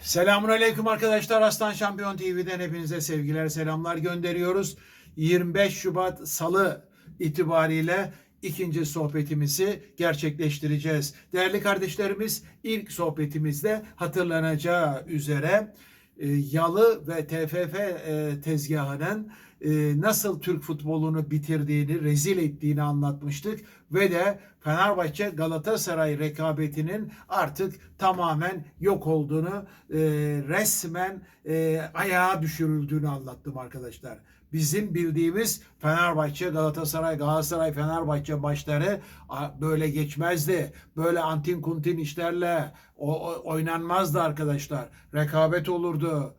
Selamun Aleyküm arkadaşlar. Aslan Şampiyon TV'den hepinize sevgiler, selamlar gönderiyoruz. 25 Şubat Salı itibariyle ikinci sohbetimizi gerçekleştireceğiz. Değerli kardeşlerimiz ilk sohbetimizde hatırlanacağı üzere e, Yalı ve TFF e, tezgahının e, nasıl Türk futbolunu bitirdiğini, rezil ettiğini anlatmıştık ve de Fenerbahçe Galatasaray rekabetinin artık tamamen yok olduğunu, e, resmen e, ayağa düşürüldüğünü anlattım arkadaşlar. Bizim bildiğimiz Fenerbahçe, Galatasaray, Galatasaray, Fenerbahçe maçları böyle geçmezdi. Böyle antin kuntin işlerle oynanmazdı arkadaşlar. Rekabet olurdu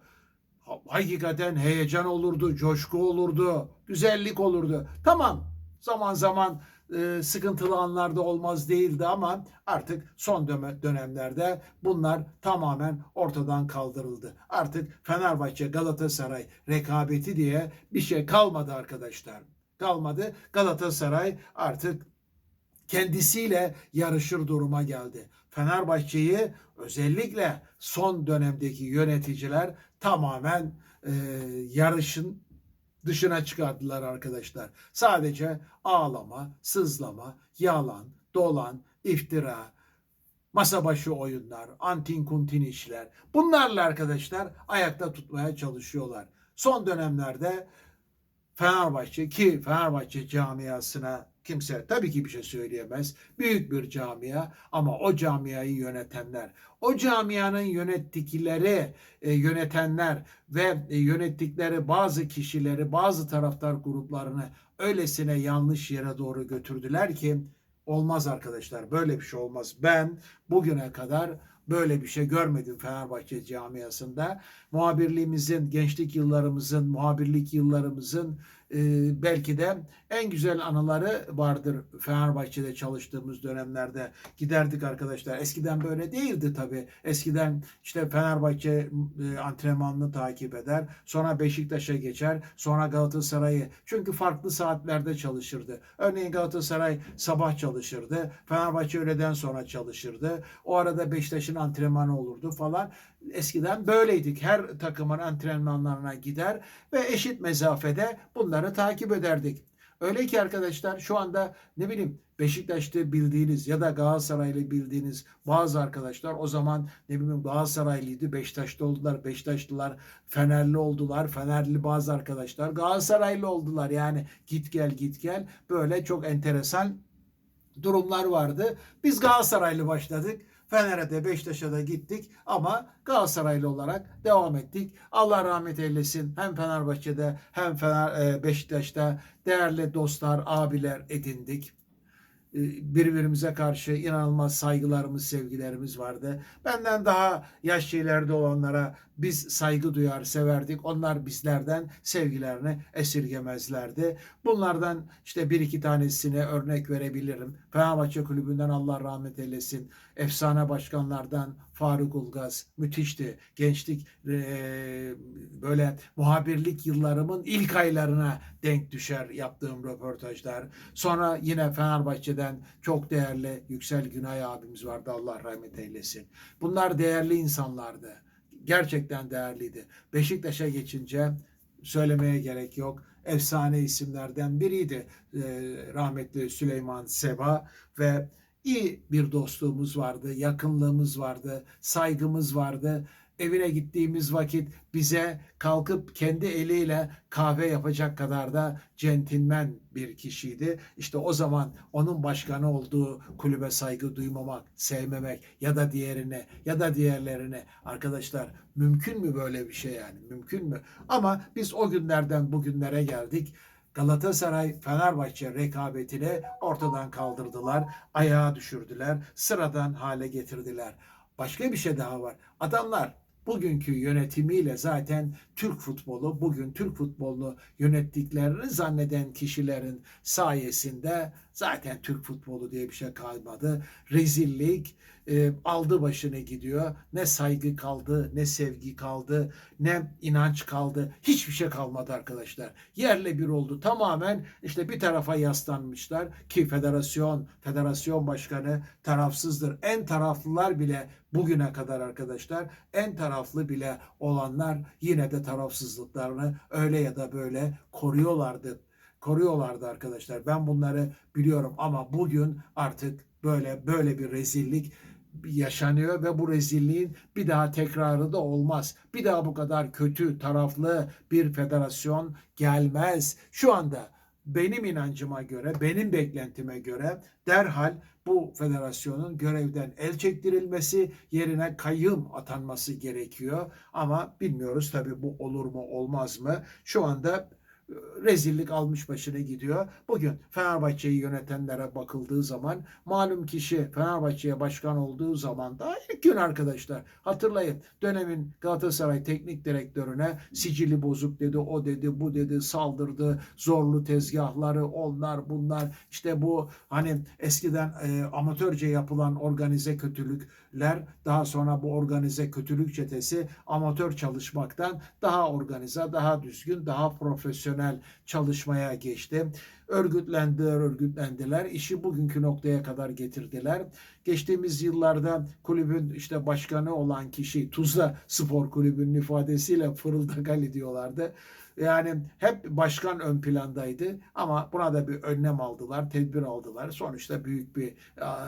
hakikaten heyecan olurdu, coşku olurdu, güzellik olurdu. Tamam zaman zaman e, sıkıntılı anlarda olmaz değildi ama artık son dönemlerde bunlar tamamen ortadan kaldırıldı. Artık Fenerbahçe Galatasaray rekabeti diye bir şey kalmadı arkadaşlar. Kalmadı. Galatasaray artık kendisiyle yarışır duruma geldi. Fenerbahçe'yi özellikle son dönemdeki yöneticiler tamamen e, yarışın dışına çıkardılar arkadaşlar. Sadece ağlama, sızlama, yalan, dolan, iftira, masa başı oyunlar, antin kuntin işler. Bunlarla arkadaşlar ayakta tutmaya çalışıyorlar. Son dönemlerde Fenerbahçe ki Fenerbahçe camiasına kimse tabii ki bir şey söyleyemez. Büyük bir camia ama o camiayı yönetenler, o camianın yönettikleri, e, yönetenler ve e, yönettikleri bazı kişileri, bazı taraftar gruplarını öylesine yanlış yere doğru götürdüler ki olmaz arkadaşlar. Böyle bir şey olmaz. Ben bugüne kadar böyle bir şey görmedim Fenerbahçe camiasında. Muhabirliğimizin, gençlik yıllarımızın, muhabirlik yıllarımızın e, belki de en güzel anıları vardır Fenerbahçe'de çalıştığımız dönemlerde. Giderdik arkadaşlar. Eskiden böyle değildi tabii. Eskiden işte Fenerbahçe e, antrenmanını takip eder. Sonra Beşiktaş'a geçer. Sonra Galatasaray'ı. Çünkü farklı saatlerde çalışırdı. Örneğin Galatasaray sabah çalışırdı. Fenerbahçe öğleden sonra çalışırdı. O arada Beşiktaş'ın antrenmanı olurdu falan. Eskiden böyleydik. Her takımın antrenmanlarına gider ve eşit mesafede bunları takip ederdik. Öyle ki arkadaşlar şu anda ne bileyim Beşiktaş'ta bildiğiniz ya da Galatasaraylı bildiğiniz bazı arkadaşlar o zaman ne bileyim Galatasaraylıydı Beşiktaş'ta oldular. Beşiktaşlılar Fenerli oldular. Fenerli bazı arkadaşlar Galatasaraylı oldular. Yani git gel git gel böyle çok enteresan durumlar vardı. Biz Galatasaraylı başladık. Fener'e de Beşiktaş'a da gittik ama Galatasaraylı olarak devam ettik. Allah rahmet eylesin. Hem Fenerbahçe'de hem Fener, e, Beşiktaş'ta değerli dostlar, abiler edindik. E, Birbirimize karşı inanılmaz saygılarımız, sevgilerimiz vardı. Benden daha yaşlı ileride olanlara biz saygı duyar, severdik. Onlar bizlerden sevgilerini esirgemezlerdi. Bunlardan işte bir iki tanesine örnek verebilirim. Fenerbahçe Kulübü'nden Allah rahmet eylesin. Efsane başkanlardan Faruk Ulgaz müthişti. Gençlik eee, böyle muhabirlik yıllarımın ilk aylarına denk düşer yaptığım röportajlar. Sonra yine Fenerbahçe'den çok değerli Yüksel Günay abimiz vardı Allah rahmet eylesin. Bunlar değerli insanlardı. Gerçekten değerliydi. Beşiktaş'a geçince söylemeye gerek yok. Efsane isimlerden biriydi e, rahmetli Süleyman Seba ve iyi bir dostluğumuz vardı, yakınlığımız vardı, saygımız vardı. Evine gittiğimiz vakit bize kalkıp kendi eliyle kahve yapacak kadar da centilmen bir kişiydi. İşte o zaman onun başkanı olduğu kulübe saygı duymamak, sevmemek ya da diğerine ya da diğerlerine arkadaşlar mümkün mü böyle bir şey yani mümkün mü? Ama biz o günlerden bugünlere geldik. Galatasaray Fenerbahçe rekabetini ortadan kaldırdılar, ayağa düşürdüler, sıradan hale getirdiler. Başka bir şey daha var. Adamlar bugünkü yönetimiyle zaten Türk futbolu, bugün Türk futbolunu yönettiklerini zanneden kişilerin sayesinde zaten Türk futbolu diye bir şey kalmadı. Rezillik e, aldı başını gidiyor. Ne saygı kaldı, ne sevgi kaldı, ne inanç kaldı. Hiçbir şey kalmadı arkadaşlar. Yerle bir oldu. Tamamen işte bir tarafa yaslanmışlar ki federasyon, federasyon başkanı tarafsızdır. En taraflılar bile bugüne kadar arkadaşlar en taraflı bile olanlar yine de tarafsızlıklarını öyle ya da böyle koruyorlardı. Koruyorlardı arkadaşlar. Ben bunları biliyorum ama bugün artık böyle böyle bir rezillik yaşanıyor ve bu rezilliğin bir daha tekrarı da olmaz. Bir daha bu kadar kötü taraflı bir federasyon gelmez. Şu anda benim inancıma göre, benim beklentime göre derhal bu federasyonun görevden el çektirilmesi, yerine kayyum atanması gerekiyor. Ama bilmiyoruz tabii bu olur mu olmaz mı. Şu anda rezillik almış başını gidiyor. Bugün Fenerbahçe'yi yönetenlere bakıldığı zaman malum kişi Fenerbahçe'ye başkan olduğu zaman da ilk gün arkadaşlar hatırlayın dönemin Galatasaray teknik direktörüne sicili bozuk dedi, o dedi, bu dedi, saldırdı, zorlu tezgahları, onlar bunlar işte bu hani eskiden e, amatörce yapılan organize kötülükler daha sonra bu organize kötülük çetesi amatör çalışmaktan daha organize, daha düzgün, daha profesyonel çalışmaya geçti. Örgütlendiler, örgütlendiler. İşi bugünkü noktaya kadar getirdiler. Geçtiğimiz yıllarda kulübün işte başkanı olan kişi Tuzla Spor Kulübü'nün ifadesiyle fırıldak Ali. Yani hep başkan ön plandaydı ama buna da bir önlem aldılar, tedbir aldılar. Sonuçta büyük bir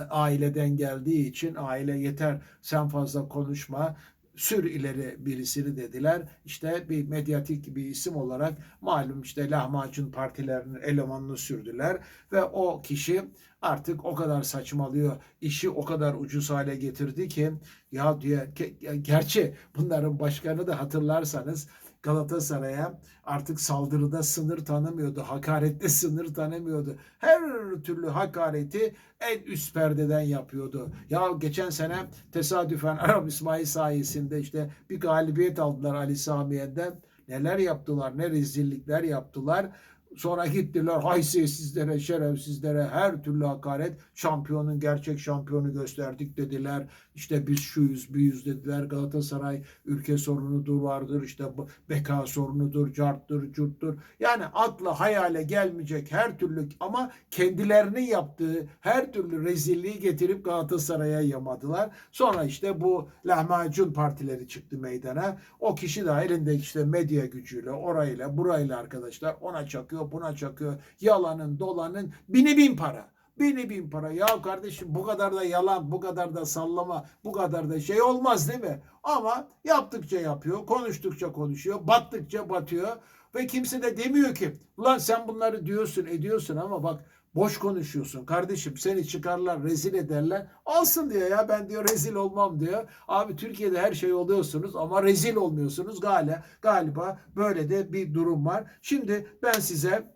aileden geldiği için aile yeter sen fazla konuşma sür ileri birisini dediler. İşte bir medyatik bir isim olarak malum işte lahmacun partilerinin elemanını sürdüler ve o kişi artık o kadar saçmalıyor, işi o kadar ucuz hale getirdi ki ya diye gerçi bunların başkanı da hatırlarsanız Galatasaray'a artık saldırıda sınır tanımıyordu. Hakarette sınır tanımıyordu. Her türlü hakareti en üst perdeden yapıyordu. Ya geçen sene tesadüfen Arap İsmail sayesinde işte bir galibiyet aldılar Ali Samiye'den. Neler yaptılar, ne rezillikler yaptılar. Sonra gittiler haysiyetsizlere, şerefsizlere her türlü hakaret. Şampiyonun gerçek şampiyonu gösterdik dediler. İşte biz şuyuz, büyüz dediler. Galatasaray ülke sorunudur vardır. İşte beka sorunudur, carttır, curttur. Yani akla hayale gelmeyecek her türlü ama kendilerinin yaptığı her türlü rezilliği getirip Galatasaray'a yamadılar. Sonra işte bu lahmacun partileri çıktı meydana. O kişi de elinde işte medya gücüyle, orayla, burayla arkadaşlar ona çakıyor, buna çakıyor. Yalanın, dolanın bini bin para. Bini bin para. Ya kardeşim bu kadar da yalan, bu kadar da sallama, bu kadar da şey olmaz değil mi? Ama yaptıkça yapıyor, konuştukça konuşuyor, battıkça batıyor. Ve kimse de demiyor ki ulan sen bunları diyorsun ediyorsun ama bak boş konuşuyorsun kardeşim seni çıkarlar rezil ederler alsın diyor ya ben diyor rezil olmam diyor abi Türkiye'de her şey oluyorsunuz ama rezil olmuyorsunuz galiba galiba böyle de bir durum var şimdi ben size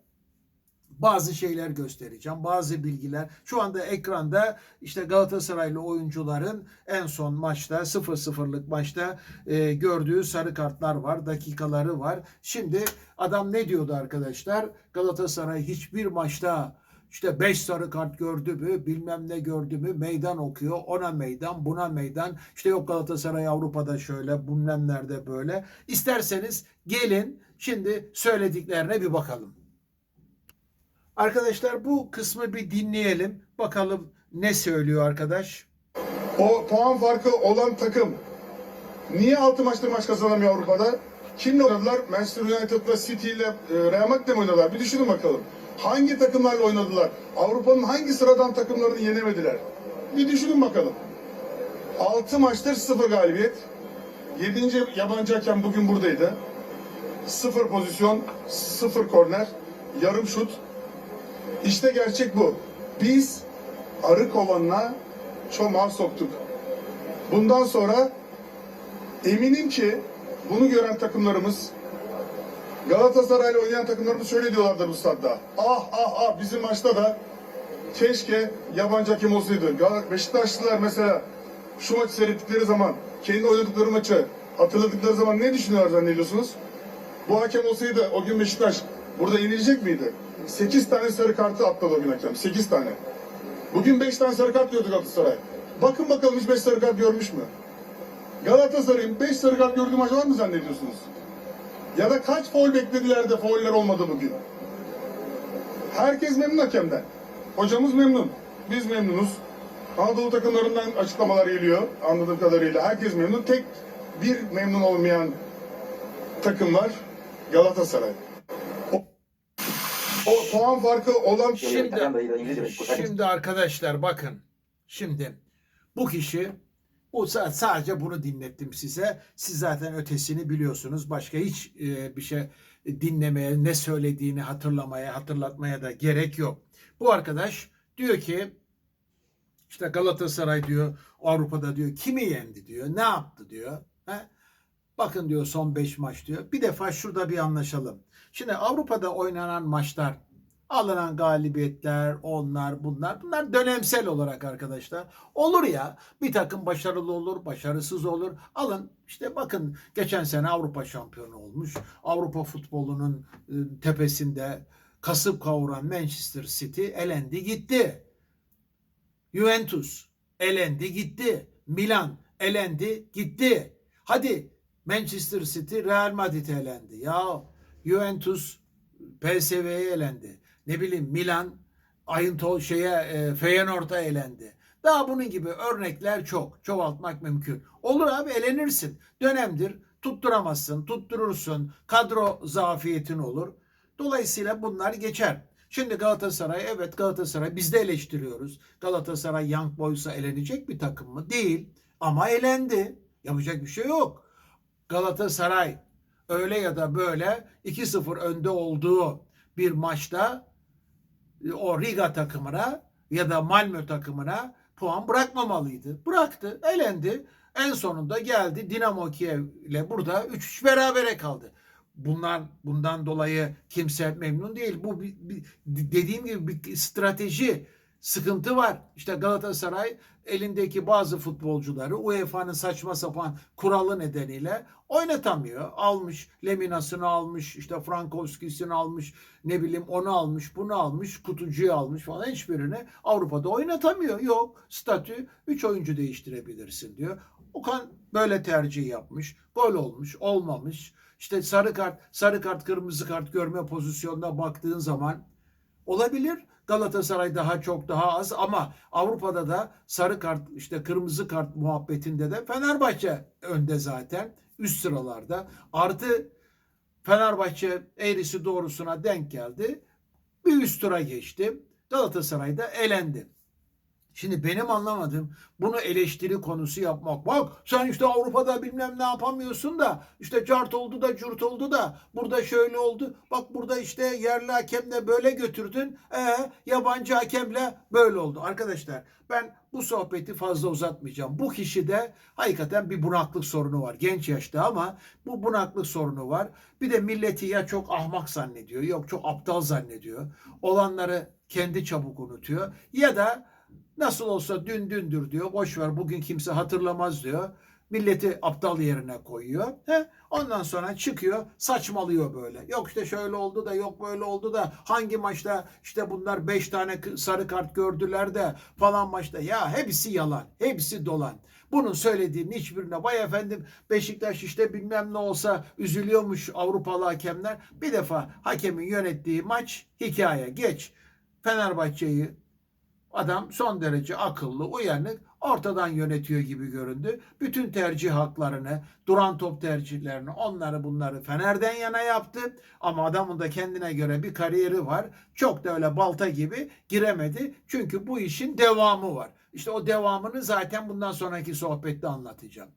bazı şeyler göstereceğim. Bazı bilgiler. Şu anda ekranda işte Galatasaraylı oyuncuların en son maçta 0-0'lık maçta e, gördüğü sarı kartlar var. Dakikaları var. Şimdi adam ne diyordu arkadaşlar? Galatasaray hiçbir maçta işte 5 sarı kart gördü mü bilmem ne gördü mü meydan okuyor ona meydan buna meydan işte yok Galatasaray Avrupa'da şöyle bilmem nerede böyle İsterseniz gelin şimdi söylediklerine bir bakalım. Arkadaşlar bu kısmı bir dinleyelim. Bakalım ne söylüyor arkadaş. O puan farkı olan takım niye 6 maçtır maç kazanamıyor Avrupa'da? Kimle oynadılar? Manchester United'la City ile e, Real Madrid'le oynadılar? Bir düşünün bakalım. Hangi takımlarla oynadılar? Avrupa'nın hangi sıradan takımlarını yenemediler? Bir düşünün bakalım. 6 maçtır 0 galibiyet. 7. yabancı hakem bugün buradaydı. 0 pozisyon, 0 korner, yarım şut, işte gerçek bu. Biz arı kovanına çomağı soktuk. Bundan sonra eminim ki bunu gören takımlarımız Galatasaray'la oynayan takımlarımız şöyle diyorlardır bu stadda. Ah ah ah bizim maçta da keşke yabancı hakem olsaydı. Beşiktaşlılar mesela şu maçı seyrettikleri zaman kendi oynadıkları maçı hatırladıkları zaman ne düşünüyorlar zannediyorsunuz? Bu hakem olsaydı o gün Beşiktaş burada yenilecek miydi? 8 tane sarı kartı atladı o gün hakem. 8 tane. Bugün 5 tane sarı kart gördü Galatasaray. Bakın bakalım hiç 5 sarı kart görmüş mü? Galatasaray'ın 5 sarı kart gördüğü maç var mı zannediyorsunuz? Ya da kaç foul beklediler de fauller olmadı bugün? Herkes memnun hakemden. Hocamız memnun. Biz memnunuz. Anadolu takımlarından açıklamalar geliyor anladığım kadarıyla. Herkes memnun. Tek bir memnun olmayan takım var. Galatasaray. O, o puan farkı olan Şimdi, şimdi arkadaşlar bakın. Şimdi bu kişi bu sa- sadece bunu dinlettim size. Siz zaten ötesini biliyorsunuz. Başka hiç e, bir şey dinlemeye, ne söylediğini hatırlamaya, hatırlatmaya da gerek yok. Bu arkadaş diyor ki işte Galatasaray diyor Avrupa'da diyor kimi yendi diyor. Ne yaptı diyor. He? Bakın diyor son 5 maç diyor. Bir defa şurada bir anlaşalım. Şimdi Avrupa'da oynanan maçlar alınan galibiyetler, onlar, bunlar, bunlar dönemsel olarak arkadaşlar. Olur ya, bir takım başarılı olur, başarısız olur. Alın, işte bakın geçen sene Avrupa şampiyonu olmuş. Avrupa futbolunun e, tepesinde kasıp kavuran Manchester City elendi gitti. Juventus elendi gitti. Milan elendi gitti. Hadi Manchester City Real Madrid elendi. Ya Juventus PSV'ye elendi. Ne bileyim Milan Ayınto şeye e, Feyenoord'a elendi. Daha bunun gibi örnekler çok. Çoğaltmak mümkün. Olur abi elenirsin. Dönemdir. Tutturamazsın, tutturursun. Kadro zafiyetin olur. Dolayısıyla bunlar geçer. Şimdi Galatasaray evet Galatasaray biz de eleştiriyoruz. Galatasaray Young Boys'a elenecek bir takım mı? Değil. Ama elendi. Yapacak bir şey yok. Galatasaray öyle ya da böyle 2-0 önde olduğu bir maçta o Riga takımına ya da Malmö takımına puan bırakmamalıydı. Bıraktı, elendi. En sonunda geldi Dinamo Kiev ile burada 3-3 berabere kaldı. Bunlar bundan dolayı kimse memnun değil. Bu bir, bir- dediğim gibi bir strateji sıkıntı var. İşte Galatasaray elindeki bazı futbolcuları UEFA'nın saçma sapan kuralı nedeniyle oynatamıyor. Almış Lemina'sını almış, işte Frankowski'sini almış, ne bileyim onu almış, bunu almış, kutucuyu almış falan hiçbirini Avrupa'da oynatamıyor. Yok statü 3 oyuncu değiştirebilirsin diyor. Okan böyle tercih yapmış. Gol olmuş, olmamış. İşte sarı kart, sarı kart, kırmızı kart görme pozisyonuna baktığın zaman olabilir. Galatasaray daha çok daha az ama Avrupa'da da sarı kart işte kırmızı kart muhabbetinde de Fenerbahçe önde zaten üst sıralarda. Artı Fenerbahçe eğrisi doğrusuna denk geldi. Bir üst tura geçti. Galatasaray da elendi. Şimdi benim anlamadığım bunu eleştiri konusu yapmak. Bak sen işte Avrupa'da bilmem ne yapamıyorsun da işte cart oldu da cürt oldu da burada şöyle oldu. Bak burada işte yerli hakemle böyle götürdün. E yabancı hakemle böyle oldu. Arkadaşlar ben bu sohbeti fazla uzatmayacağım. Bu kişide hakikaten bir bunaklık sorunu var. Genç yaşta ama bu bunaklık sorunu var. Bir de milleti ya çok ahmak zannediyor yok çok aptal zannediyor. Olanları kendi çabuk unutuyor. Ya da Nasıl olsa dün dündür diyor. Boş ver bugün kimse hatırlamaz diyor. Milleti aptal yerine koyuyor. He? Ondan sonra çıkıyor saçmalıyor böyle. Yok işte şöyle oldu da yok böyle oldu da hangi maçta işte bunlar 5 tane sarı kart gördüler de falan maçta. Ya hepsi yalan. Hepsi dolan. Bunun söylediğinin hiçbirine vay efendim Beşiktaş işte bilmem ne olsa üzülüyormuş Avrupalı hakemler. Bir defa hakemin yönettiği maç hikaye geç. Fenerbahçe'yi Adam son derece akıllı, uyanık, ortadan yönetiyor gibi göründü. Bütün tercih haklarını, duran top tercihlerini, onları bunları Fener'den yana yaptı. Ama adamın da kendine göre bir kariyeri var. Çok da öyle balta gibi giremedi. Çünkü bu işin devamı var. İşte o devamını zaten bundan sonraki sohbette anlatacağım.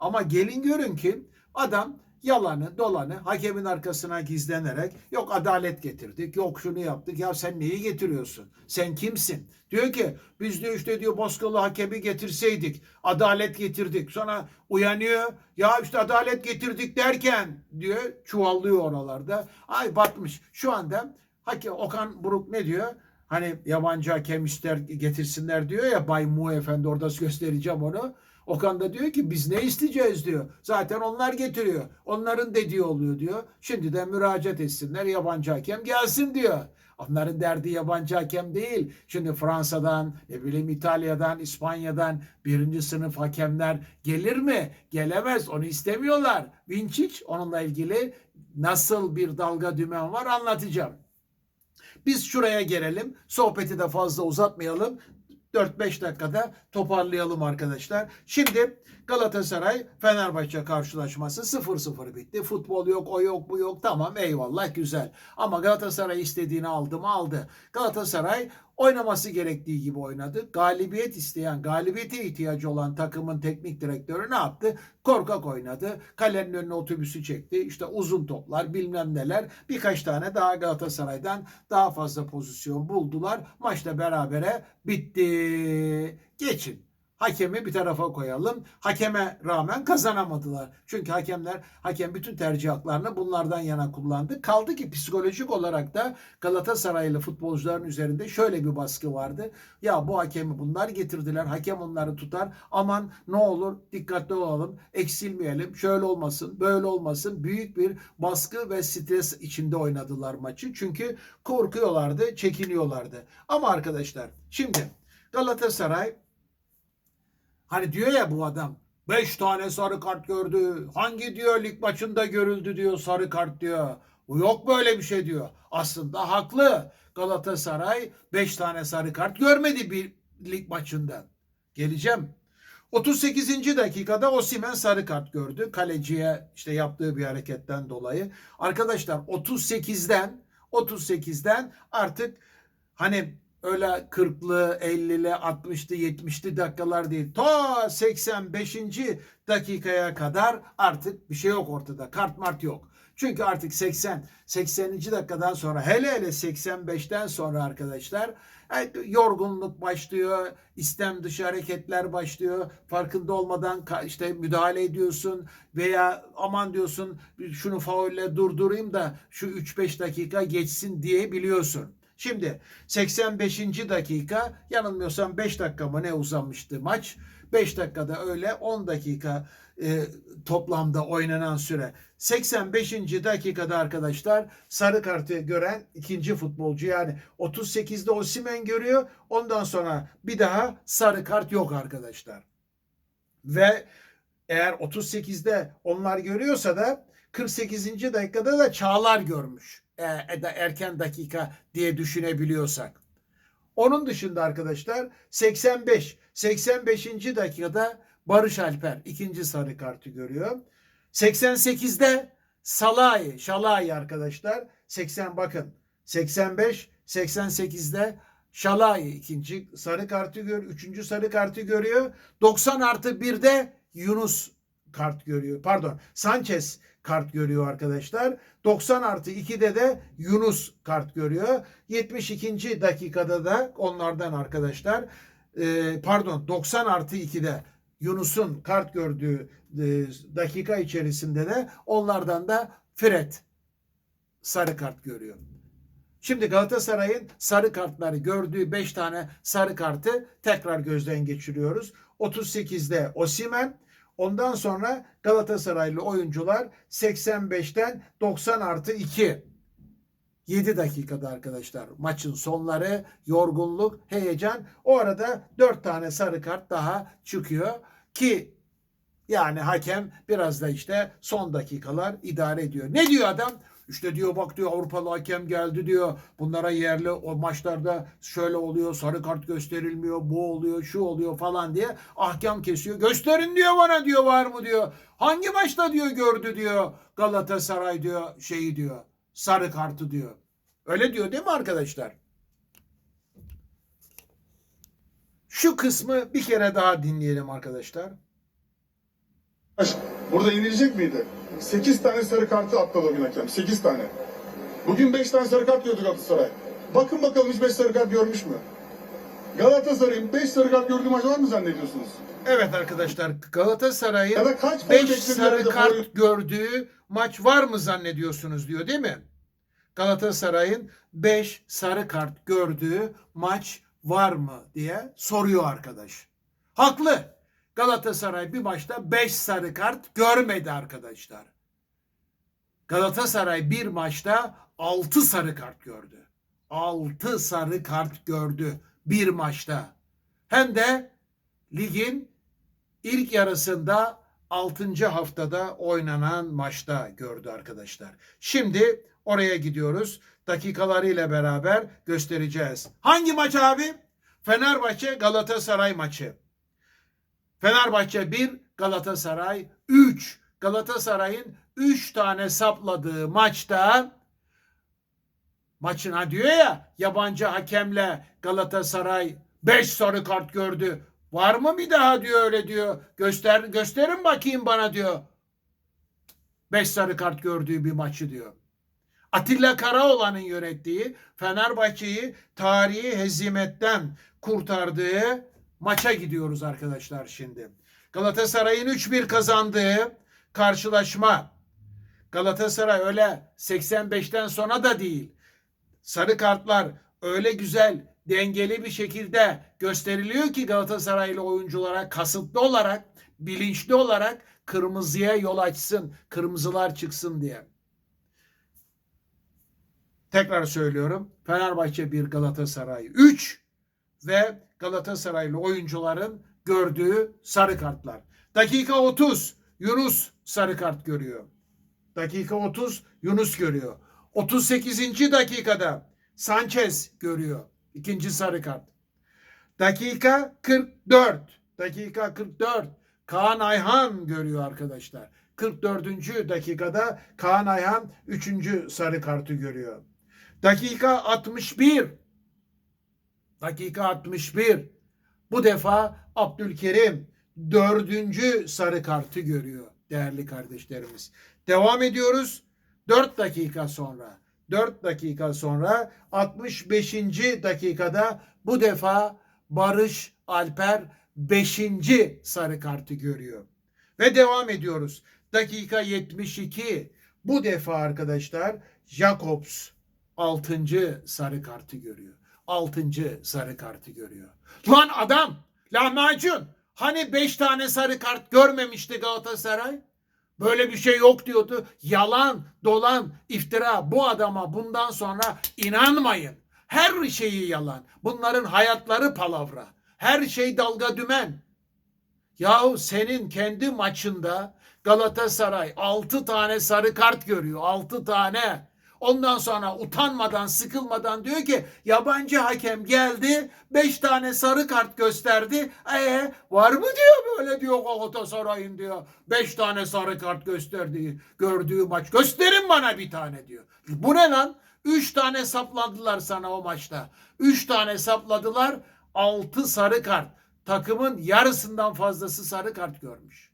Ama gelin görün ki adam yalanı dolanı hakemin arkasına gizlenerek yok adalet getirdik yok şunu yaptık. Ya sen neyi getiriyorsun? Sen kimsin? Diyor ki biz de işte diyor Bozkırlı hakemi getirseydik adalet getirdik. Sonra uyanıyor ya işte adalet getirdik derken diyor çuvallıyor oralarda. Ay batmış. Şu anda hakem Okan Buruk ne diyor? Hani yabancı hakem ister getirsinler diyor ya Bay Mu Efendi orada göstereceğim onu. Okan da diyor ki biz ne isteyeceğiz diyor. Zaten onlar getiriyor. Onların dediği oluyor diyor. Şimdi de müracaat etsinler yabancı hakem gelsin diyor. Onların derdi yabancı hakem değil. Şimdi Fransa'dan, ne bileyim İtalya'dan, İspanya'dan birinci sınıf hakemler gelir mi? Gelemez. Onu istemiyorlar. Vinçic onunla ilgili nasıl bir dalga dümen var anlatacağım. Biz şuraya gelelim. Sohbeti de fazla uzatmayalım. 4-5 dakikada toparlayalım arkadaşlar. Şimdi Galatasaray Fenerbahçe karşılaşması 0-0 bitti. Futbol yok, o yok, bu yok. Tamam eyvallah güzel. Ama Galatasaray istediğini aldı mı aldı. Galatasaray oynaması gerektiği gibi oynadı. Galibiyet isteyen, galibiyete ihtiyacı olan takımın teknik direktörü ne yaptı? Korkak oynadı. Kalenin önüne otobüsü çekti. İşte uzun toplar bilmem neler. Birkaç tane daha Galatasaray'dan daha fazla pozisyon buldular. Maçta berabere bitti. Geçin. Hakemi bir tarafa koyalım. Hakeme rağmen kazanamadılar. Çünkü hakemler hakem bütün tercih bunlardan yana kullandı. Kaldı ki psikolojik olarak da Galatasaraylı futbolcuların üzerinde şöyle bir baskı vardı. Ya bu hakemi bunlar getirdiler. Hakem onları tutar. Aman ne olur dikkatli olalım. Eksilmeyelim. Şöyle olmasın, böyle olmasın. Büyük bir baskı ve stres içinde oynadılar maçı. Çünkü korkuyorlardı, çekiniyorlardı. Ama arkadaşlar şimdi Galatasaray Hani diyor ya bu adam 5 tane sarı kart gördü. Hangi diyor lig maçında görüldü diyor sarı kart diyor. Yok böyle bir şey diyor. Aslında haklı. Galatasaray 5 tane sarı kart görmedi bir lig maçında. Geleceğim. 38. dakikada Osimhen sarı kart gördü. Kaleciye işte yaptığı bir hareketten dolayı. Arkadaşlar 38'den 38'den artık hani öyle 40'lı, 50'li, 60'lı, 70'li dakikalar değil. Ta 85. dakikaya kadar artık bir şey yok ortada. Kart mart yok. Çünkü artık 80 80. dakikadan sonra hele hele 85'ten sonra arkadaşlar e, yorgunluk başlıyor, istem dışı hareketler başlıyor. Farkında olmadan işte müdahale ediyorsun veya aman diyorsun şunu faulle durdurayım da şu 3-5 dakika geçsin diye biliyorsun. Şimdi 85. dakika yanılmıyorsam 5 dakika mı ne uzanmıştı maç. 5 dakikada öyle 10 dakika e, toplamda oynanan süre. 85. dakikada arkadaşlar sarı kartı gören ikinci futbolcu yani 38'de Osimhen görüyor. Ondan sonra bir daha sarı kart yok arkadaşlar. Ve eğer 38'de onlar görüyorsa da 48. dakikada da Çağlar görmüş. E, da erken dakika diye düşünebiliyorsak. Onun dışında arkadaşlar 85 85. dakikada Barış Alper ikinci sarı kartı görüyor. 88'de Salahi, Şalahi arkadaşlar 80 bakın 85 88'de Şalahi ikinci sarı kartı gör, üçüncü sarı kartı görüyor. 90 artı 1'de Yunus kart görüyor. Pardon Sanchez kart görüyor arkadaşlar. 90 artı 2'de de Yunus kart görüyor. 72. dakikada da onlardan arkadaşlar e, pardon 90 artı 2'de Yunus'un kart gördüğü e, dakika içerisinde de onlardan da Fred sarı kart görüyor. Şimdi Galatasaray'ın sarı kartları gördüğü 5 tane sarı kartı tekrar gözden geçiriyoruz. 38'de Osimen, ondan sonra Galatasaraylı oyuncular 85'ten 90 artı 2. 7 dakikada arkadaşlar maçın sonları, yorgunluk, heyecan. O arada 4 tane sarı kart daha çıkıyor ki yani hakem biraz da işte son dakikalar idare ediyor. Ne diyor adam? İşte diyor bak diyor Avrupalı hakem geldi diyor. Bunlara yerli o maçlarda şöyle oluyor sarı kart gösterilmiyor bu oluyor şu oluyor falan diye ahkam kesiyor. Gösterin diyor bana diyor var mı diyor. Hangi maçta diyor gördü diyor Galatasaray diyor şeyi diyor sarı kartı diyor. Öyle diyor değil mi arkadaşlar? Şu kısmı bir kere daha dinleyelim arkadaşlar. Burada inilecek miydi? 8 tane sarı kartı atladı o gün hakem. 8 tane. Bugün 5 tane sarı kart gördü Galatasaray. Bakın bakalım hiç 5 sarı kart görmüş mü? Galatasaray'ın 5 sarı kart gördüğü maç var mı zannediyorsunuz? Evet arkadaşlar Galatasaray'ın Ya da kaç 5 gol beklediler sarı kart boyu- gördüğü maç var mı zannediyorsunuz diyor değil mi? Galatasaray'ın 5 sarı kart gördüğü maç var mı diye soruyor arkadaş. Haklı. Galatasaray bir maçta 5 sarı kart görmedi arkadaşlar. Galatasaray bir maçta 6 sarı kart gördü. 6 sarı kart gördü bir maçta. Hem de ligin ilk yarısında 6. haftada oynanan maçta gördü arkadaşlar. Şimdi oraya gidiyoruz. Dakikalarıyla beraber göstereceğiz. Hangi maç abi? Fenerbahçe Galatasaray maçı. Fenerbahçe 1, Galatasaray 3. Galatasaray'ın 3 tane sapladığı maçta maçına diyor ya yabancı hakemle Galatasaray 5 sarı kart gördü. Var mı bir daha diyor öyle diyor. Göster gösterin bakayım bana diyor. 5 sarı kart gördüğü bir maçı diyor. Atilla Karaoğlan'ın yönettiği Fenerbahçe'yi tarihi hezimetten kurtardığı maça gidiyoruz arkadaşlar şimdi. Galatasaray'ın 3-1 kazandığı karşılaşma. Galatasaray öyle 85'ten sonra da değil. Sarı kartlar öyle güzel dengeli bir şekilde gösteriliyor ki Galatasaraylı oyunculara kasıtlı olarak, bilinçli olarak kırmızıya yol açsın, kırmızılar çıksın diye. Tekrar söylüyorum. Fenerbahçe 1 Galatasaray 3 ve Galatasaraylı oyuncuların gördüğü sarı kartlar. Dakika 30 Yunus sarı kart görüyor. Dakika 30 Yunus görüyor. 38. dakikada Sanchez görüyor. İkinci sarı kart. Dakika 44. Dakika 44. Kaan Ayhan görüyor arkadaşlar. 44. dakikada Kaan Ayhan 3. sarı kartı görüyor. Dakika 61. Dakika 61. Bu defa Abdülkerim dördüncü sarı kartı görüyor değerli kardeşlerimiz. Devam ediyoruz. 4 dakika sonra 4 dakika sonra 65. dakikada bu defa Barış Alper 5. sarı kartı görüyor. Ve devam ediyoruz. Dakika 72. Bu defa arkadaşlar Jacobs 6. sarı kartı görüyor. 6. sarı kartı görüyor. Lan adam lahmacun hani 5 tane sarı kart görmemişti Galatasaray? Böyle bir şey yok diyordu. Yalan, dolan, iftira. Bu adama bundan sonra inanmayın. Her şeyi yalan. Bunların hayatları palavra. Her şey dalga dümen. Yahu senin kendi maçında Galatasaray 6 tane sarı kart görüyor. 6 tane. Ondan sonra utanmadan, sıkılmadan diyor ki yabancı hakem geldi, 5 tane sarı kart gösterdi. E var mı diyor böyle diyor Galatasaray'ın diyor. 5 tane sarı kart gösterdiği, gördüğü maç. Gösterin bana bir tane diyor. Bu ne lan? 3 tane sapladılar sana o maçta. 3 tane sapladılar, 6 sarı kart. Takımın yarısından fazlası sarı kart görmüş.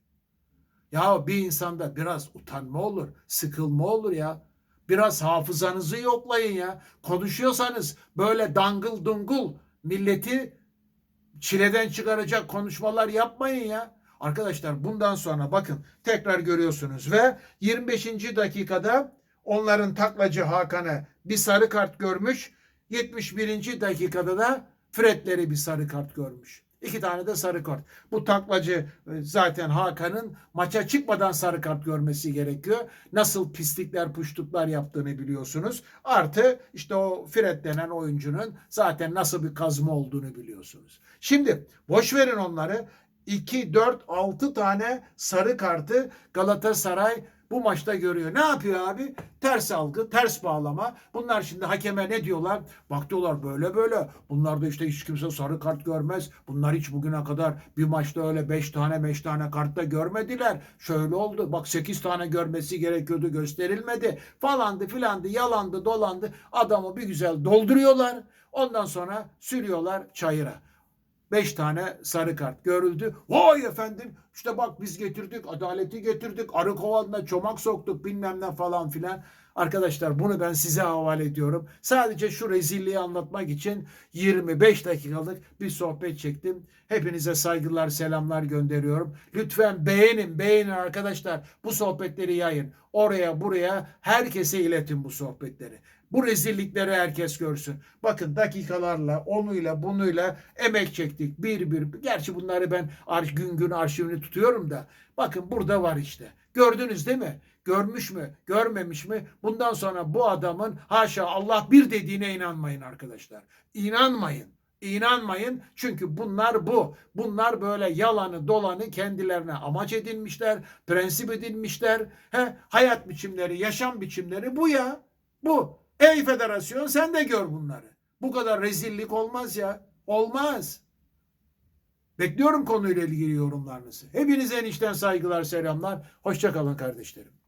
Ya bir insanda biraz utanma olur, sıkılma olur ya. Biraz hafızanızı yoklayın ya. Konuşuyorsanız böyle dangıl dungul milleti çileden çıkaracak konuşmalar yapmayın ya. Arkadaşlar bundan sonra bakın tekrar görüyorsunuz ve 25. dakikada onların taklacı Hakan'ı bir sarı kart görmüş. 71. dakikada da Fred'leri bir sarı kart görmüş. İki tane de sarı kart. Bu taklacı e, zaten Hakan'ın maça çıkmadan sarı kart görmesi gerekiyor. Nasıl pislikler puştuklar yaptığını biliyorsunuz. Artı işte o Fred denen oyuncunun zaten nasıl bir kazma olduğunu biliyorsunuz. Şimdi boş verin onları. 2, 4, 6 tane sarı kartı Galatasaray bu maçta görüyor. Ne yapıyor abi? Ters algı, ters bağlama. Bunlar şimdi hakeme ne diyorlar? Bak diyorlar böyle böyle. Bunlar da işte hiç kimse sarı kart görmez. Bunlar hiç bugüne kadar bir maçta öyle 5 tane 5 tane kartta görmediler. Şöyle oldu. Bak 8 tane görmesi gerekiyordu gösterilmedi. Falandı filandı yalandı dolandı. Adamı bir güzel dolduruyorlar. Ondan sonra sürüyorlar çayıra. 5 tane sarı kart görüldü. Vay efendim işte bak biz getirdik adaleti getirdik arı kovanına çomak soktuk bilmem ne falan filan. Arkadaşlar bunu ben size havale ediyorum. Sadece şu rezilliği anlatmak için 25 dakikalık bir sohbet çektim. Hepinize saygılar selamlar gönderiyorum. Lütfen beğenin beğenin arkadaşlar. Bu sohbetleri yayın. Oraya buraya herkese iletin bu sohbetleri. Bu rezillikleri herkes görsün. Bakın dakikalarla, onuyla, bunuyla emek çektik. Bir bir. Gerçi bunları ben gün gün arşivini tutuyorum da. Bakın burada var işte. Gördünüz değil mi? Görmüş mü? Görmemiş mi? Bundan sonra bu adamın haşa Allah bir dediğine inanmayın arkadaşlar. İnanmayın. İnanmayın çünkü bunlar bu. Bunlar böyle yalanı dolanı kendilerine amaç edinmişler, prensip edinmişler. He, hayat biçimleri, yaşam biçimleri bu ya. Bu. Ey federasyon sen de gör bunları. Bu kadar rezillik olmaz ya. Olmaz. Bekliyorum konuyla ilgili yorumlarınızı. Hepinize en içten saygılar, selamlar. Hoşçakalın kardeşlerim.